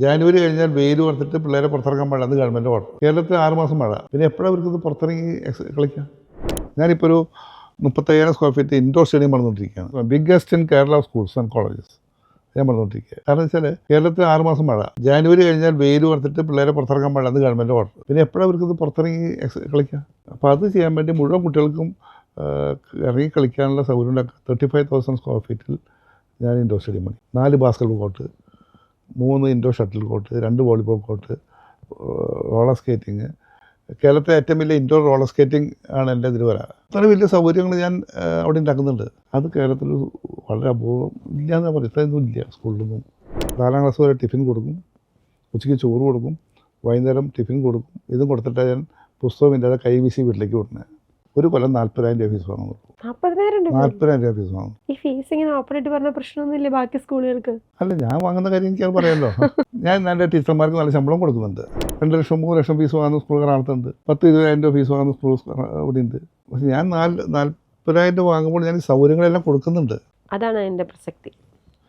ജാനുവരി കഴിഞ്ഞാൽ വെയിൽ കൊടുത്തിട്ട് പിള്ളേരെ പുറത്തിറക്കാൻ പാടില്ല. അത് ഗവൺമെന്റ് ഓർഡർ. കേരളത്തിൽ ആറ് മാസം മഴ. പിന്നെ എപ്പോഴാണ് അവർക്കത് പുറത്തിറങ്ങി കളിക്കാം ഞാനിപ്പോൾ ഒരു മുപ്പത്തയ്യായിരം square feet indoor stadium പണിതുകൊണ്ടിരിക്കുകയാണ്. Biggest in Kerala schools and colleges ഞാൻ പറഞ്ഞുകൊണ്ടിരിക്കുക കാരണം വെച്ചാൽ കേരളത്തിൽ ആറ് മാസം മഴ. ജാനുവരി കഴിഞ്ഞാൽ വെയിൽ കൊടുത്തിട്ട് പിള്ളേരെ പുറത്തിറക്കാൻ പാടില്ല. അത് ഗവൺമെന്റ് ഓർഡർ. പിന്നെ എപ്പോഴാണ് അവർക്കത് പുറത്തിറങ്ങി കളിക്കാം അപ്പോൾ അത് ചെയ്യാൻ വേണ്ടി മുഴുവൻ കുട്ടികൾക്കും ഇറങ്ങി കളിക്കാനുള്ള സൗകര്യം തേർട്ടി ഫൈവ് തൗസൻഡ് സ്ക്വയർ ഫീറ്റിൽ ഞാൻ ഇൻഡോർ സ്റ്റേഡിയം പണി. നാല് ബാസ്കറ്റ് കോർട്ട് മൂന്ന് ഇൻഡോർ ഷട്ടിൽ കോർട്ട് രണ്ട് വോളിബോൾ കോർട്ട് റോളർ സ്കേറ്റിംഗ്. കേരളത്തെ ഏറ്റവും വലിയ ഇൻഡോർ റോളർ സ്കേറ്റിംഗ് ആണ് എന്റെ ഇതിൽ വരാ അത്ര വലിയ സൗകര്യങ്ങൾ ഞാൻ അവിടെ ഉണ്ടാക്കുന്നുണ്ട്. അത് കേരളത്തിൽ വളരെ അപൂർവം ഇല്ല എന്ന് പറയും. ഇത്രയൊന്നും ഇല്ല സ്കൂളിലൊന്നും. നാലാം ക്ലാസ് വരെ ടിഫിൻ കൊടുക്കും. ഉച്ചയ്ക്ക് ചോറ് കൊടുക്കും. വൈകുന്നേരം ടിഫിൻ കൊടുക്കും. ഇതും കൊടുത്തിട്ട് ഞാൻ പുസ്തകം ഇല്ലാതെ കൈ വീശി വീട്ടിലേക്ക് വിടണേ ഒരു കൊല്ലം നാല്പതിനായിരം രൂപ ഫീസ് വാങ്ങുന്നു. നാൽപ്പതിനായിരം രൂപ? ഫീസ് വാങ്ങും ഈ ഫീസ് ഇങ്ങനെ ഓപ്പൺ ആയിട്ട് പറഞ്ഞ പ്രശ്നമൊന്നുമില്ല ബാക്കി സ്കൂളുകൾക്ക്? അല്ല ഞാൻ വാങ്ങുന്ന കാര്യം എനിക്ക് പറയാമല്ലോ ഞാൻ എന്റെ ടീച്ചർമാർക്ക് നല്ല ശമ്പളം കൊടുക്കുന്നുണ്ട്. രണ്ട് ലക്ഷം മൂന്ന് ലക്ഷം ഫീസ് വാങ്ങുന്ന സ്കൂൾ കാണത്തുണ്ട് പത്ത് ഇരുപതിനായിരം രൂപ ഫീസ് വാങ്ങുന്ന സ്കൂൾ ഇവിടെ ഉണ്ട് പക്ഷെ ഞാൻ നാല് നാല്പതിനായിരം രൂപ വാങ്ങുമ്പോൾ ഞാൻ സൗകര്യങ്ങളെല്ലാം കൊടുക്കുന്നുണ്ട്. അതാണ് എന്റെ പ്രസക്തി.